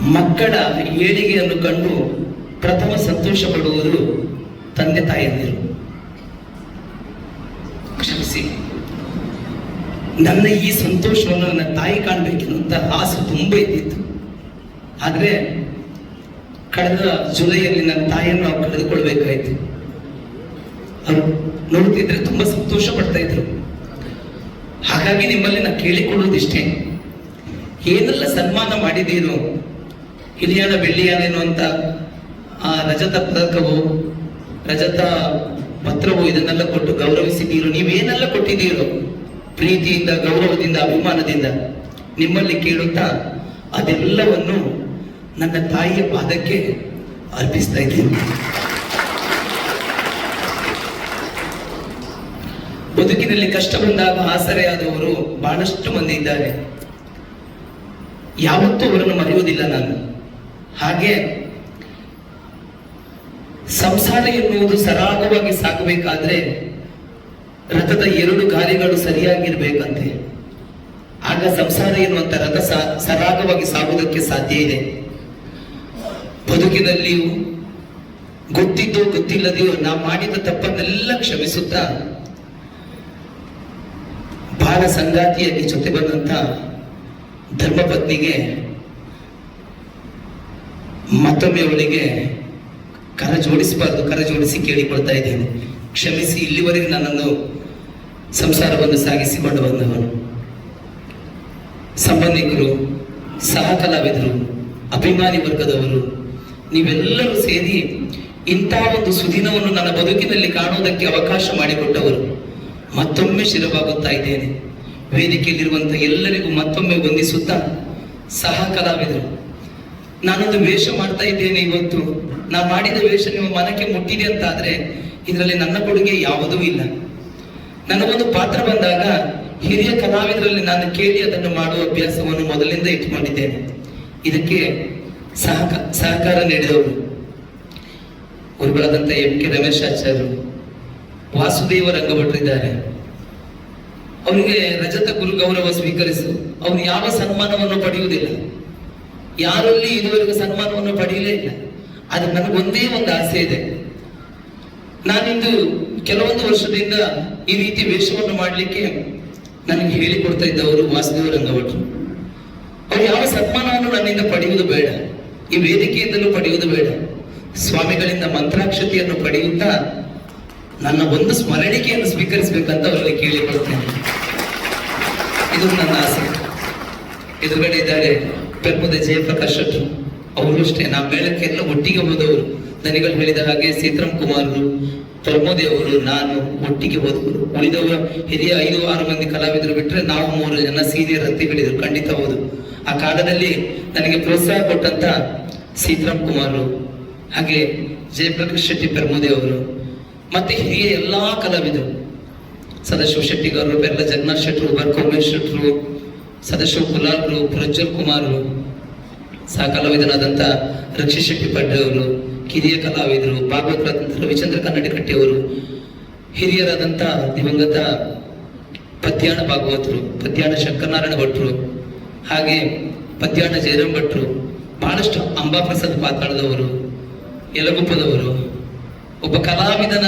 ಮಕ್ಕಳ ಏಳಿಗೆಯನ್ನು ಕಂಡು ಪ್ರಥಮ ಸಂತೋಷ ಪಡುವುದು ತಂದೆ ತಾಯಿಯಂದಿರು. ಕ್ಷಮಿಸಿ. ನನ್ನ ಈ ಸಂತೋಷವನ್ನು ನನ್ನ ತಾಯಿ ಕಾಣಬೇಕೆನ್ನುವಂತ ಆಸೆ ತುಂಬ ಇದ್ದಿತ್ತು. ಆದರೆ ಕಳೆದ ಜುಲೈಯಲ್ಲಿ ನನ್ನ ತಾಯಿಯನ್ನು ನಾವು ಕಳೆದುಕೊಳ್ಬೇಕಾಯ್ತು. ಅವರು ನೋಡುತ್ತಿದ್ರೆ ತುಂಬಾ ಸಂತೋಷ ಪಡ್ತಾ ಇದ್ರು. ಹಾಗಾಗಿ ನಿಮ್ಮಲ್ಲಿ ನಾನು ಕೇಳಿಕೊಳ್ಳುವುದಿಷ್ಟೇ. ಏನೆಲ್ಲ ಸನ್ಮಾನ ಮಾಡಿದ್ದೀರೋ ಹಿರಿಯಾಣ ಬೆಳ್ಳಿಯಾನೇನು ಅಂತ ಆ ರಜತ ಪದಕವು, ರಜತ ಪತ್ರವು ಇದನ್ನೆಲ್ಲ ಕೊಟ್ಟು ಗೌರವಿಸಿದ್ದೀರೋ, ನೀವೇನೆಲ್ಲ ಕೊಟ್ಟಿದ್ದೀರೋ, ಪ್ರೀತಿಯಿಂದ, ಗೌರವದಿಂದ, ಅಭಿಮಾನದಿಂದ ನಿಮ್ಮಲ್ಲಿ ಕೇಳುತ್ತಾ ಅದೆಲ್ಲವನ್ನು ನನ್ನ ತಾಯಿಯ ಪಾದಕ್ಕೆ ಅರ್ಪಿಸ್ತಾ ಇದ್ದೀನಿ. ಬದುಕಿನಲ್ಲಿ ಕಷ್ಟ ಬಂದಾಗ ಆಸರೆಯಾದವರು ಬಹಳಷ್ಟು ಮಂದಿ ಇದ್ದಾರೆ. ಯಾವತ್ತೂ ಅವರನ್ನು ಮರೆಯುವುದಿಲ್ಲ ನಾನು. ಹಾಗೆ ಸಂಸಾರ ಎನ್ನುವುದು ಸರಾಗವಾಗಿ ಸಾಗಬೇಕಾದ್ರೆ ರಥದ ಎರಡು ಗಾಲಿಗಳು ಸರಿಯಾಗಿರ್ಬೇಕಂತೆ. ಆಗ ಸಂಸಾರ ಎನ್ನುವಂತ ರಥ ಸರಾಗವಾಗಿ ಸಾಗುವುದಕ್ಕೆ ಸಾಧ್ಯ ಇದೆ. ಬದುಕಿನಲ್ಲಿಯೂ ಗೊತ್ತಿದ್ದೋ ಗೊತ್ತಿಲ್ಲದೆಯೋ ನಾವು ಮಾಡಿದ ತಪ್ಪನ್ನೆಲ್ಲ ಕ್ಷಮಿಸುತ್ತಾ ಬಾಲ ಸಂಗಾತಿಯಲ್ಲಿ ಜೊತೆ ಬಂದಂತ ಧರ್ಮಪತ್ನಿಗೆ ಮತ್ತೊಮ್ಮೆ ಅವಳಿಗೆ ಕರ ಜೋಡಿಸಬಾರ್ದು, ಕರ ಜೋಡಿಸಿ ಕೇಳಿಕೊಳ್ತಾ ಇದ್ದೇನೆ. ಕ್ಷಮಿಸಿ, ಇಲ್ಲಿವರೆಗೆ ನನ್ನನ್ನು ಸಂಸಾರವನ್ನು ಸಾಗಿಸಿಕೊಂಡು ಬಂದವನು ಸಂಬಂಧಿಕರು ಸಹ ಕಲಾವಿದರು ಅಭಿಮಾನಿ ವರ್ಗದವರು, ನೀವೆಲ್ಲರೂ ಸೇರಿ ಇಂತಹ ಒಂದು ಸುದಿನವನ್ನು ನನ್ನ ಬದುಕಿನಲ್ಲಿ ಕಾಣುವುದಕ್ಕೆ ಅವಕಾಶ ಮಾಡಿಕೊಟ್ಟವರು. ಮತ್ತೊಮ್ಮೆ ಶಿರವಾಗುತ್ತಾ ಇದ್ದೇನೆ. ವೇದಿಕೆಯಲ್ಲಿರುವಂಥ ಎಲ್ಲರಿಗೂ ಮತ್ತೊಮ್ಮೆ ವಂದಿಸುತ್ತಾ ಸಹ ಕಲಾವಿದರು ನಾನೊಂದು ವೇಷ ಮಾಡ್ತಾ ಇದ್ದೇನೆ ಇವತ್ತು. ನಾ ಮಾಡಿದ ವೇಷ ನಿಮ್ಮ ಮನಕ್ಕೆ ಮುಟ್ಟಿದೆ ಅಂತ ಆದ್ರೆ ಇದರಲ್ಲಿ ನನ್ನ ಕೊಡುಗೆ ಯಾವುದೂ ಇಲ್ಲ. ನನಗೊಂದು ಪಾತ್ರ ಬಂದಾಗ ಹಿರಿಯ ಕಲಾವಿದರಲ್ಲಿ ನಾನು ಕೇಳಿ ಅದನ್ನು ಮಾಡುವ ಅಭ್ಯಾಸವನ್ನು ಮೊದಲಿಂದ ಇಟ್ಕೊಂಡಿದ್ದೇನೆ ಇದಕ್ಕೆ ಸಹಕ, ಸಹಕಾರ ನೀಡಿದವರು ಗುರುಗಳಾದಂಥ ಎಂ ಕೆ ರಮೇಶ್ ಆಚಾರ್ಯರು, ವಾಸುದೇವ ರಂಗಭಟ್ರಿದ್ದಾರೆ. ಅವರಿಗೆ ರಜತ ಗುರು ಗೌರವ ಸ್ವೀಕರಿಸು ಅವನು ಯಾವ ಸನ್ಮಾನವನ್ನು ಪಡೆಯುವುದಿಲ್ಲ. ಯಾರಲ್ಲಿ ಇದುವರೆಗೂ ಸನ್ಮಾನವನ್ನು ಪಡೆಯಲೇ ಇಲ್ಲ. ಅದು ನನಗೊಂದೇ ಒಂದು ಆಸೆ ಇದೆ. ನಾನಿಂದು ಕೆಲವೊಂದು ವರ್ಷದಿಂದ ಈ ರೀತಿ ವೇಷವನ್ನು ಮಾಡಲಿಕ್ಕೆ ನನಗೆ ಹೇಳಿಕೊಡ್ತಾ ಇದ್ದವರು ವಾಸುದೇವ ರಂಗಭಟ್ರು ಅವರು ಯಾವ ಸನ್ಮಾನವನ್ನು ನನ್ನಿಂದ ಪಡೆಯುವುದು ಬೇಡ. ಈ ವೇದಿಕೆಯಿಂದಲೂ ಪಡೆಯುವುದು ಬೇಡ. ಸ್ವಾಮಿಗಳಿಂದ ಮಂತ್ರಾಕ್ಷತೆಯನ್ನು ಪಡೆಯುತ್ತಾ ನನ್ನ ಒಂದು ಸ್ಮರಣಿಕೆಯನ್ನು ಸ್ವೀಕರಿಸಬೇಕಂತ ಅವರಲ್ಲಿ ಕೇಳಿಕೊಳ್ತೇನೆ. ಇದು ನನ್ನ ಆಸೆ. ಎದುರುಗಡೆ ಇದ್ದಾರೆ ಪೆರ್ಮುದೆ ಜಯಪ್ರಕಾಶ್ ಅವರು ಅಷ್ಟೇ. ನಾವು ಮೇಳಕ್ಕೆಲ್ಲ ಒಟ್ಟಿಗೆ ಹೋದವರು ದನಿಗಳು ಹೇಳಿದ ಹಾಗೆ ಸೀತರಾಮ್ ಕುಮಾರರು, ಪ್ರಮೋದಿ ಅವರು, ನಾನು ಒಟ್ಟಿಗೆ ಹೋದವರು ಉಳಿದವರ ಹಿರಿಯ ಐದು ಆರು ಮಂದಿ ಕಲಾವಿದರು ಬಿಟ್ಟರೆ ನಾವು ಮೂರು ಜನ ಸೀನಿಯರ್ ಹತ್ತಿಗಳಿದ್ರು ಖಂಡಿತ ಹೌದು. ಆ ಕಾಲದಲ್ಲಿ ನನಗೆ ಪ್ರೋತ್ಸಾಹ ಕೊಟ್ಟಂತ ಸೀತರಾಮ್ ಕುಮಾರರು, ಹಾಗೆ ಜಯಪ್ರಕಾಶ್ ಶೆಟ್ಟಿ, ಪ್ರಮೋದಿ ಅವರು, ಮತ್ತೆ ಹಿರಿಯ ಎಲ್ಲಾ ಕಲಾವಿದರು. ಸದಾಶಿವ ಶೆಟ್ಟಿಗಾರರು ಬೆರ್ಲ ಜಗನ್ನಾಥ್ ಶೆಟ್ರು ಬರ್ಕೋಮೇಶ್ ಶೆಟ್ಟರು ಸದಾಶಿವ ಕುಲಾಲ್ರು ಪ್ರಜ್ವಲ್ ಕುಮಾರರು ಸಹ ಕಲಾವಿದನಾದಂಥ ರಕ್ಷಿ ಶೆಟ್ಟಿ ಪಡ್ಡೆ ಅವರು ಕಿರಿಯ ಕಲಾವಿದರು ಭಾಗವತ ರವಿಚಂದ್ರ ಕನ್ನಡ ಅವರು ಹಿರಿಯರಾದಂಥ ದಿವಂಗತ ಪದ್ಯಾಣ ಭಾಗವತರು, ಪದ್ಯಾಣ ಶಂಕರನಾರಾಯಣ ಭಟ್ರು, ಹಾಗೆ ಪದ್ಯಾಣ ಜಯರಾಮ್ ಭಟ್ರು, ಬಹಳಷ್ಟು ಅಂಬಾಪ್ರಸಾದ್ ಪಾತಾಳದವರು ಯಲಗುಪ್ಪದವರು. ಒಬ್ಬ ಕಲಾವಿದನ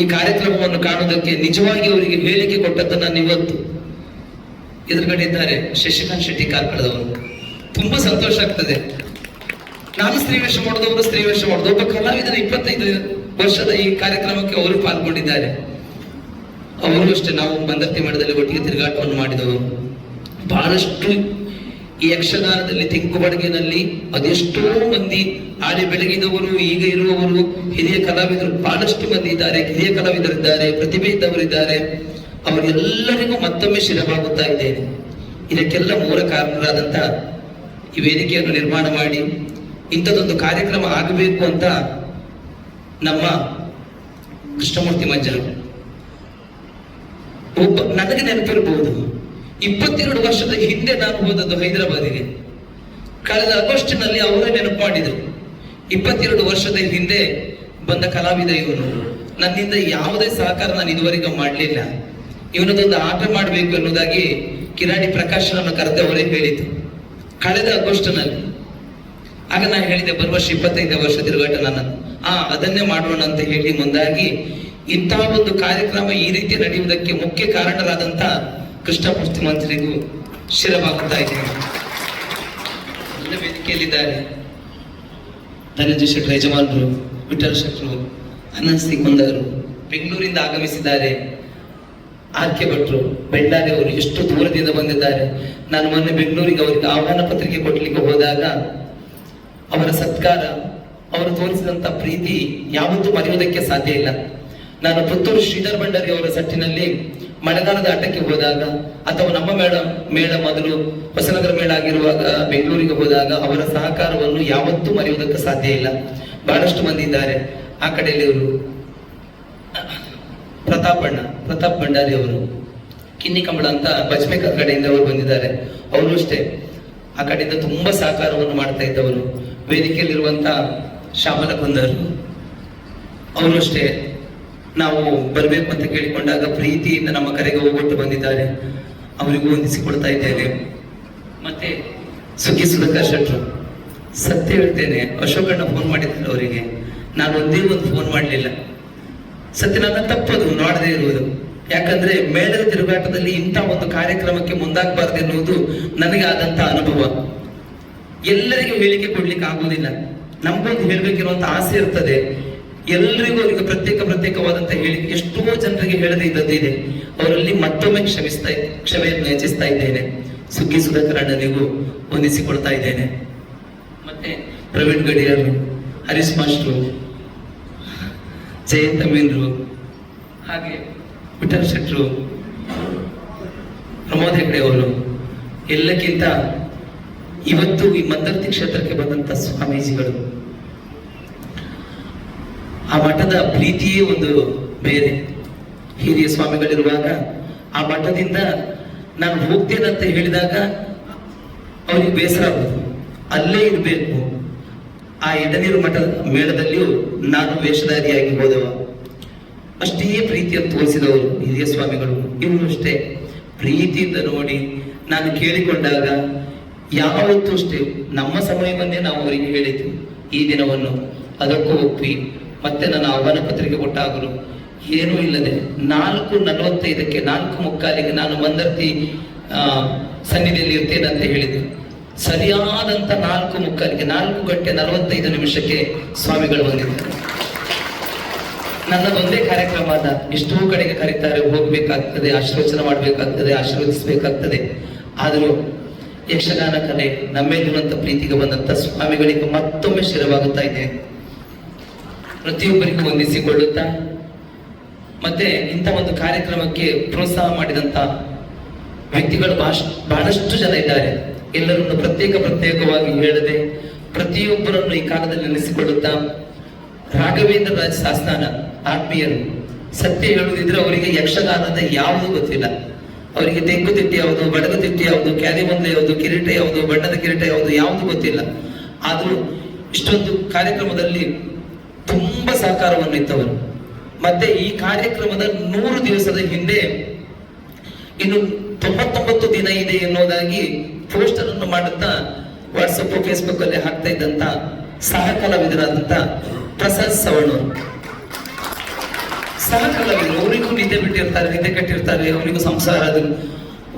ಈ ಕಾರ್ಯಕ್ರಮವನ್ನು ಕಾಣುವುದಕ್ಕೆ ನಿಜವಾಗಿ ಅವರಿಗೆ ಹೇಳಿಕೆ ಕೊಟ್ಟದ್ದು ನಾನು ಇವತ್ತು ಎದುರುಗಡೆ ಇದ್ದಾರೆ ಶಶಿಕಾಂತ್ ಶೆಟ್ಟಿ ಕಾರ್ಕಳದವರು. ತುಂಬಾ ಸಂತೋಷ ಆಗ್ತದೆ. ನಾನು ಸ್ತ್ರೀ ವೇಷ ಮಾಡಿದವರು ಸ್ತ್ರೀ ವೇಷ ಮಾಡಿದ. ಒಬ್ಬ ಕಲಾವಿದನ ಇಪ್ಪತ್ತೈದು ವರ್ಷದ ಈ ಕಾರ್ಯಕ್ರಮಕ್ಕೆ ಅವರು ಪಾಲ್ಗೊಂಡಿದ್ದಾರೆ. ಅವರು ಅಷ್ಟೇ, ನಾವು ಬಂದರ್ತಿ ಮಠದಲ್ಲಿ ಒಟ್ಟಿಗೆ ತಿರುಗಾಟವನ್ನು ಮಾಡಿದವರು. ಬಹಳಷ್ಟು ಈ ಯಕ್ಷಗಾನದಲ್ಲಿ ತೆಂಕುಬಡಗಿನಲ್ಲಿ ಅದೆಷ್ಟೋ ಮಂದಿ ಆಡಿ ಬೆಳಗಿದವರು, ಈಗ ಇರುವವರು, ಹಿರಿಯ ಕಲಾವಿದರು, ಬಹಳಷ್ಟು ಮಂದಿ ಇದ್ದಾರೆ. ಹಿರಿಯ ಕಲಾವಿದರಿದ್ದಾರೆ, ಪ್ರತಿಭೆ ಇದ್ದವರಿದ್ದಾರೆ. ಅವರೆಲ್ಲರಿಗೂ ಮತ್ತೊಮ್ಮೆ ಶಿರವಾಗುತ್ತಾ ಇದ್ದೇನೆ. ಇದಕ್ಕೆಲ್ಲ ಮೂಲ ಕಾರಣರಾದಂಥ ಈ ವೇದಿಕೆಯನ್ನು ನಿರ್ಮಾಣ ಮಾಡಿ, ಇಂಥದೊಂದು ಕಾರ್ಯಕ್ರಮ ಆಗಬೇಕು ಅಂತ ನಮ್ಮ ಕೃಷ್ಣಮೂರ್ತಿ ಮಂಜರು. ಒಬ್ಬ ನನಗೆ ನೆನಪಿರಬಹುದು, ಇಪ್ಪತ್ತೆರಡು ವರ್ಷದ ಹಿಂದೆ ನಾನು ಹೋದದ್ದು ಹೈದರಾಬಾದಿಗೆ. ಕಳೆದ ಆಗಸ್ಟ್ನಲ್ಲಿ ಅವರೇ ನೆನಪು ಮಾಡಿದರು, ಇಪ್ಪತ್ತೆರಡು ವರ್ಷದ ಹಿಂದೆ ಬಂದ ಕಲಾವಿದ ಇವನು. ನನ್ನಿಂದ ಯಾವುದೇ ಸಹಕಾರ ನಾನು ಇದುವರೆಗೂ ಮಾಡಲಿಲ್ಲ. ಇವನದೊಂದು ಆಟ ಮಾಡಬೇಕು ಅನ್ನೋದಾಗಿ ಕಿರಾಣಿ ಪ್ರಕಾಶನನ್ನು ನನ್ನ ಕರೆದವರೇ ಹೇಳಿತು ಕಳೆದ ಆಗಸ್ಟ್ನಲ್ಲಿ. ಆಗ ನಾನು ಹೇಳಿದೆ, ಬರುವ ವರ್ಷ ಇಪ್ಪತ್ತೈದನೇ ವರ್ಷ ತಿರುಗಾಟ ನನ್ನ ಆ, ಅದನ್ನೇ ಮಾಡೋಣ ಅಂತ ಹೇಳಿ ಮುಂದಾಗಿ ಇಂತಹ ಒಂದು ಕಾರ್ಯಕ್ರಮ ಈ ರೀತಿ ನಡೆಯುವುದಕ್ಕೆ ಮುಖ್ಯ ಕಾರಣರಾದಂತ ಕೃಷ್ಣಮೂರ್ತಿ ಮಂತ್ರಿಗೂ ಶಿರವಾಗುತ್ತಾ ಇದೆ. ವೇದಿಕೆಯಲ್ಲಿದ್ದಾರೆ ಧನಂಜಯ ಶೆಟ್ಟರ್ ಯಜಮಾನರು, ವಿಠಲ್ ಶೆಟ್ಟರು, ಅನಂತ್ ಸಿಂಗ್ ಮುಂದರು ಬೆಂಗಳೂರಿಂದ ಆಗಮಿಸಿದ್ದಾರೆ. ಆರ್ ಕೆ ಭಟ್ರು, ಬೆಳ್ಳಾರಿ ಅವರು ಎಷ್ಟು ದೂರದಿಂದ ಬಂದಿದ್ದಾರೆ. ನಾನು ಮೊನ್ನೆ ಬೆಂಗಳೂರಿಗೆ ಅವರಿಗೆ ಆಹ್ವಾನ ಪತ್ರಿಕೆ ಕೊಡ್ಲಿಕ್ಕೆ ಹೋದಾಗ ಅವರ ಸತ್ಕಾರ, ಅವರು ತೋರಿಸಿದಂತ ಪ್ರೀತಿ ಯಾವತ್ತೂ ಮರೆಯುವುದಕ್ಕೆ ಸಾಧ್ಯ ಇಲ್ಲ. ನಾನು ಪುತ್ತೂರು ಶ್ರೀಧರ್ ಭಂಡಾರಿ ಅವರ ಸಟ್ಟಿನಲ್ಲಿ ಮಳೆಗಾಲದ ಆಟಕ್ಕೆ ಹೋದಾಗ ಅಥವಾ ನಮ್ಮ ಮೇಳ ಮೇಳ ಮೊದಲು ಹೊಸನಗರ ಮೇಳ ಆಗಿರುವಾಗ ಬೆಂಗಳೂರಿಗೆ ಹೋದಾಗ ಅವರ ಸಹಕಾರವನ್ನು ಯಾವತ್ತೂ ಮರೆಯುವುದಕ್ಕೆ ಸಾಧ್ಯ ಇಲ್ಲ. ಬಹಳಷ್ಟು ಮಂದಿ ಇದ್ದಾರೆ ಆ ಕಡೆಯಲ್ಲಿ ಪ್ರತಾಪಣ್ಣ ಪ್ರತಾಪ್ ಭಂಡಾರಿ ಅವರು. ಕಿನ್ನಿ ಕಂಬಳ ಅಂತ ಬಜ್ಪೆ ಕಡೆಯಿಂದ ಅವರು ಬಂದಿದ್ದಾರೆ. ಅವರು ಅಷ್ಟೇ. ಆ ಕಡೆಯಿಂದ ತುಂಬಾ ಸಹಕಾರವನ್ನು ಮಾಡ್ತಾ ಇದ್ದವರು ವೇದಿಕೆಯಲ್ಲಿರುವಂತ ಶ್ಯಾಮಲ ಕುಂದರು. ಅವರು ಅಷ್ಟೇ. ನಾವು ಬರಬೇಕು ಅಂತ ಕೇಳಿಕೊಂಡಾಗ ಪ್ರೀತಿಯಿಂದ ನಮ್ಮ ಕರೆಗೆ ಹೋಗ್ಬಿಟ್ಟು ಬಂದಿದ್ದಾರೆ. ಅವರಿಗೂ ಹೊಂದಿಸಿಕೊಳ್ತಾ ಇದ್ದೇನೆ. ಮತ್ತೆ ಸುಖಿ ಸುಧಾಕರ್ ಶೆಟ್ರು. ಸತ್ಯ ಹೇಳ್ತೇನೆ, ಅಶೋಕಣ್ಣ ಫೋನ್ ಮಾಡಿದ್ರು ಅವರಿಗೆ. ನಾನು ಒಂದೇ ಒಂದು ಫೋನ್ ಮಾಡಲಿಲ್ಲ. ಸತ್ಯ ನನ್ನ ತಪ್ಪದು ನೋಡದೇ ಇರುವುದು. ಯಾಕಂದ್ರೆ ಮೇಳದ ತಿರುಗಾಟದಲ್ಲಿ ಇಂಥ ಒಂದು ಕಾರ್ಯಕ್ರಮಕ್ಕೆ ಮುಂದಾಗಬಾರ್ದು ಎನ್ನುವುದು ನನಗೆ ಆದಂತ ಅನುಭವ. ಎಲ್ಲರಿಗೂ ಹೇಳಿಕೆ ಕೊಡ್ಲಿಕ್ಕೆ ಆಗುವುದಿಲ್ಲ. ನಮ್ಗೊಂದು ಹೇಳ್ಬೇಕಿರುವಂತ ಆಸೆ ಇರ್ತದೆ. ಎಲ್ರಿಗೂ ಅವರಿಗೆ ಪ್ರತ್ಯೇಕ ಪ್ರತ್ಯೇಕವಾದಂತ ಹೇಳಿ, ಎಷ್ಟೋ ಜನರಿಗೆ ಹೇಳದೆ ಇದ್ದದ್ದು ಇದೆ. ಅವರಲ್ಲಿ ಮತ್ತೊಮ್ಮೆ ಕ್ಷಮಿಸ್ತಾ ಕ್ಷಮೆಯನ್ನು ಹೆಚ್ಚಿಸ್ತಾ ಇದ್ದೇನೆ. ಸುಗ್ಗಿ ಸುಧಾಕರ್ ಅಣ್ಣನಿಗೂ ಇದ್ದೇನೆ. ಮತ್ತೆ ಪ್ರವೀಣ್ ಗಡಿಯರು ಹರೀಶ್ ಮಾಸ್ಟ್ರು ಜಯಂತ ಮೀನರು, ಹಾಗೆ ವಿಠಲ್ ಶೆಟ್ರು, ಪ್ರಮೋದ್ ಹೆಗ್ಡೆ ಅವರು, ಎಲ್ಲಕ್ಕಿಂತ ಇವತ್ತು ಈ ಮಂದರ್ತಿ ಕ್ಷೇತ್ರಕ್ಕೆ ಬಂದಂತ ಸ್ವಾಮೀಜಿಗಳು. ಆ ಮಠದ ಪ್ರೀತಿಯೇ ಒಂದು ಬೇರೆ. ಹಿರಿಯ ಸ್ವಾಮಿಗಳಿರುವಾಗ ಆ ಮಠದಿಂದ ನಾನು ಹೋಗ್ತೇನೆ ಅಂತ ಹೇಳಿದಾಗ ಅವ್ರಿಗೆ ಬೇಸರ ಅಲ್ಲೇ ಇರಬೇಕು. ಆ ಎಡನೀರು ಮಠದ ಮೇಳದಲ್ಲಿಯೂ ನಾನು ವೇಷಧಾರಿಯಾಗಿ ಹೋದವ. ಅಷ್ಟೇ ಪ್ರೀತಿಯನ್ನು ತೋರಿಸಿದವರು ಹಿರಿಯ ಸ್ವಾಮಿಗಳು. ಇವರು ಅಷ್ಟೇ ಪ್ರೀತಿಯಿಂದ ನೋಡಿ ನಾನು ಕೇಳಿಕೊಂಡಾಗ ಯಾವತ್ತೂ ಅಷ್ಟೇ ನಮ್ಮ ಸಮಯವನ್ನೇ ನಾವು ಅವರಿಗೆ ಹೇಳಿದ್ವಿ. ಈ ದಿನವನ್ನು ಅದಕ್ಕೂ ಒಪ್ಪಿ ಮತ್ತೆ ನನ್ನ ಆಹ್ವಾನ ಪತ್ರಿಕೆ ಕೊಟ್ಟಾಗಲು ಏನೂ ಇಲ್ಲದೆ ನಾಲ್ಕು ನಲವತ್ತೈದಕ್ಕೆ ನಾಲ್ಕು ಮುಕ್ಕಾಲಿಗೆ ನಾನು ಮಂದರ್ತಿ ಸನ್ನಿಧಿಯಲ್ಲಿ ಇರ್ತೇನೆ ಅಂತ ಹೇಳಿದೆ. ಸರಿಯಾದಂತ ನಾಲ್ಕು ಮುಕ್ಕಾಲಿಗೆ, ನಾಲ್ಕು ಗಂಟೆ ನಲವತ್ತೈದು ನಿಮಿಷಕ್ಕೆ ಸ್ವಾಮಿಗಳು ಬಂದಿದ್ದಾರೆ ನನ್ನದೊಂದೇ ಕಾರ್ಯಕ್ರಮ ಅದ ಎಷ್ಟೋ ಕಡೆಗೆ ಕರೀತಾರೆ, ಹೋಗ್ಬೇಕಾಗ್ತದೆ, ಆಶೀರ್ವಚನ ಮಾಡ್ಬೇಕಾಗ್ತದೆ, ಆಶೀರ್ವದಿಸಬೇಕಾಗ್ತದೆ. ಆದರೂ ಯಕ್ಷಗಾನ ಕಲೆ ನಮ್ಮೇಲಿರುವಂತ ಪ್ರೀತಿಗೆ ಬಂದಂತ ಸ್ವಾಮಿಗಳಿಗೆ ಮತ್ತೊಮ್ಮೆ ಶಿರವಾಗುತ್ತಾ ಇದೆ. ಪ್ರತಿಯೊಬ್ಬರಿಗೂ ವಂದಿಸಿಕೊಳ್ಳುತ್ತಾ, ಮತ್ತೆ ಇಂಥ ಒಂದು ಕಾರ್ಯಕ್ರಮಕ್ಕೆ ಪ್ರೋತ್ಸಾಹ ಮಾಡಿದಂತ ವ್ಯಕ್ತಿಗಳು ಬಹಳ- ಬಹಳಷ್ಟು ಜನ ಇದ್ದಾರೆ. ಎಲ್ಲರನ್ನು ಪ್ರತ್ಯೇಕ ಪ್ರತ್ಯೇಕವಾಗಿ ಹೇಳದೆ ಪ್ರತಿಯೊಬ್ಬರನ್ನು ಈ ಕಾಲದಲ್ಲಿ ನೆನೆಸಿಕೊಳ್ಳುತ್ತಾ ರಾಘವೇಂದ್ರ ರಾಜ್ ಸಾಸ್ತಾನ ಆತ್ಮೀಯರು ಸತ್ಯ ಹೇಳುವುದಿದ್ರೆ ಅವರಿಗೆ ಯಕ್ಷಗಾನದ ಯಾವುದು ಗೊತ್ತಿಲ್ಲ. ಅವರಿಗೆ ತೆಂಗು ತಿಟ್ಟಿ ಯಾವುದು, ಬಡಗು ತಿಟ್ಟಿ ಯಾವುದು ಕ್ಯಾರಿಮಂದ್ಲೆ ಯಾವುದು, ಕಿರೀಟ ಯಾವುದು, ಬಣ್ಣದ ಕಿರೀಟ ಯಾವುದು ಯಾವುದು ಗೊತ್ತಿಲ್ಲ. ಆದರೂ ಇಷ್ಟೊಂದು ಕಾರ್ಯಕ್ರಮದಲ್ಲಿ ತುಂಬಾ ಸಹಕಾರವನ್ನು ಇತ್ತವರು. ಮತ್ತೆ ಈ ಕಾರ್ಯಕ್ರಮದ ನೂರು ದಿವಸದ ಹಿಂದೆ ಇನ್ನು ತೊಂಬತ್ತೊಂಬತ್ತು ದಿನ ಇದೆ ಎನ್ನುವುದಾಗಿ ಪೋಸ್ಟರ್ ಅನ್ನು ಮಾಡುತ್ತಾ ವಾಟ್ಸಪ್ ಫೇಸ್ಬುಕ್ ಅಲ್ಲಿ ಹಾಕ್ತಾ ಇದ್ದಂತ ಸಹ ಕಲಾವಿದರಾದಂತ ಪ್ರಸಾದ್ ಸವಣ ಸಹ ಅವರಿಗೂ ನಿದ್ದೆ ಬಿಟ್ಟಿರ್ತಾರೆ, ನಿದ್ದೆ ಕಟ್ಟಿರ್ತಾರೆ, ಅವರಿಗೂ ಸಂಸಾರ ಅದು.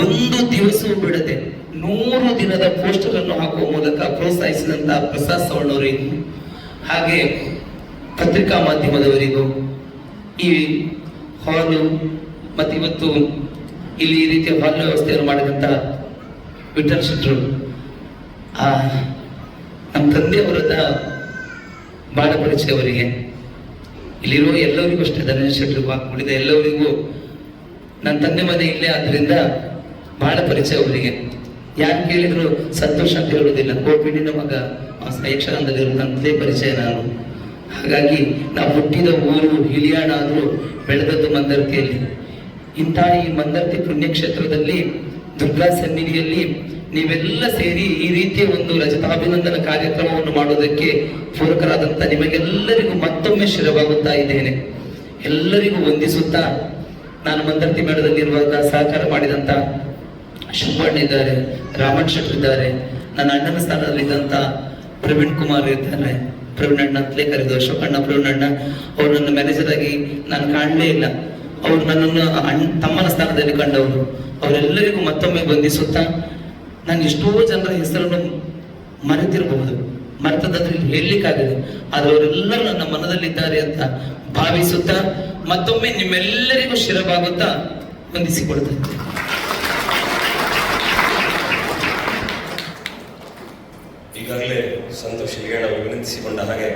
ಒಂದು ದಿವಸವೂ ಬಿಡದೆ ನೂರು ದಿನದ ಪೋಸ್ಟರ್ ಅನ್ನು ಹಾಕುವ ಮೂಲಕ ಪ್ರೋತ್ಸಾಹಿಸಿದಂತ ಪ್ರಸಾದ್ ಸವಣೂರಿಗೂ ಹಾಗೆ ಪತ್ರಿಕಾ ಮಾಧ್ಯಮದವರಿಗೂ ಈ ಹಾಲು ಮತ್ತಿವತ್ತು ಇಲ್ಲಿ ಈ ರೀತಿಯ ಹಾಲ್ ವ್ಯವಸ್ಥೆಯನ್ನು ಮಾಡಿದಂತ ಶೆಟ್ರು ಆ, ನಮ್ಮ ತಂದೆಯವರದ ಬಾಳ ಪರಿಚಯ ಅವರಿಗೆ ಇಲ್ಲಿರುವ ಎಲ್ಲರಿಗೂ ಅಷ್ಟೇ ಧನೇಶ್ ಶೆಟ್ರಿಗೂ ಉಳಿದ ಎಲ್ಲರಿಗೂ ನನ್ನ ತಂದೆ ಮನೆ ಇಲ್ಲೇ ಆದ್ರಿಂದ ಬಹಳ ಪರಿಚಯ ಅವರಿಗೆ ಯಾರು ಕೇಳಿದ್ರು ಸಂತೋಷ ಅಂತ ಹೇಳುವುದಿಲ್ಲ. ಕೋಪಿಡಿನ ಮಗ ಯಕ್ಷಗಾನದಲ್ಲಿ ನಂದೇ ಪರಿಚಯ ನಾನು. ಹಾಗಾಗಿ ನಾವು ಹುಟ್ಟಿದ ಊರು ಹಿಲಿಯಾಣ ಆದರೂ ಬೆಳೆದದ್ದು ಮಂದರ್ತಿಯಲ್ಲಿ. ಇಂತಹ ಈ ಮಂದರ್ತಿ ಪುಣ್ಯಕ್ಷೇತ್ರದಲ್ಲಿ ದುರ್ಗಾ ಸನ್ನಿಧಿಯಲ್ಲಿ ನೀವೆಲ್ಲ ಸೇರಿ ಈ ರೀತಿಯ ಒಂದು ರಜತಾಭಿನಂದನ ಕಾರ್ಯಕ್ರಮವನ್ನು ಮಾಡೋದಕ್ಕೆ ಪೂರಕರಾದಂತ ನಿಮಗೆಲ್ಲರಿಗೂ ಮತ್ತೊಮ್ಮೆ ಶಿರವಾಗುತ್ತಾ ಇದ್ದೇನೆ. ಎಲ್ಲರಿಗೂ ವಂದಿಸುತ್ತಾ ನಾನು ಮಂದರ್ತಿ ಮೇಳದಲ್ಲಿರುವಾಗ ಸಹಕಾರ ಮಾಡಿದಂತ ಶುಭಣ್ಣ ಇದ್ದಾರೆ ರಾಮನ್ ಶೆಟ್ಟರ್ ಇದ್ದಾರೆ, ನನ್ನ ಅಣ್ಣನ ಸ್ಥಾನದಲ್ಲಿದ್ದಂತ ಪ್ರವೀಣ್ ಕುಮಾರ್ ಇದ್ದಾರೆ, ಪ್ರವೀಣ್ ಅಣ್ಣ ಅಂತಲೇ ಕರೆದು ಅಶೋಕ್ ಅಣ್ಣ, ಪ್ರವೀಣ್ ಅಣ್ಣ, ಅವರು ನನ್ನ ಮ್ಯಾನೇಜರ್ ಆಗಿ ನಾನು ಕಾಣಲೇ ಇಲ್ಲ. ಅವರು ನನ್ನನ್ನು ತಮ್ಮನ ಸ್ಥಾನದಲ್ಲಿ ಕಂಡವರು. ಅವರೆಲ್ಲರಿಗೂ ಮತ್ತೊಮ್ಮೆ ಬಂಧಿಸುತ್ತಾ ನಾನು ಎಷ್ಟೋ ಜನರ ಹೆಸರನ್ನು ಮರೆತಿರಬಹುದು. ಮರೆತದಾದ್ರೆ ಹೇಳಲಿಕ್ಕಾಗಿದೆ. ಆದರೆ ಅವರೆಲ್ಲರೂ ನನ್ನ ಮನದಲ್ಲಿದ್ದಾರೆ ಅಂತ ಭಾವಿಸುತ್ತಾ ಮತ್ತೊಮ್ಮೆ ನಿಮ್ಮೆಲ್ಲರಿಗೂ ಶಿರಬಾಗುತ್ತಾ ವಂದಿಸಿಕೊಳ್ತೇನೆ ಈಗಾಗಲೇ ಸಂತೋಷ ಹೇಳ ವಿನಂತಿಸಿಕೊಂಡ ಹಾಗೆ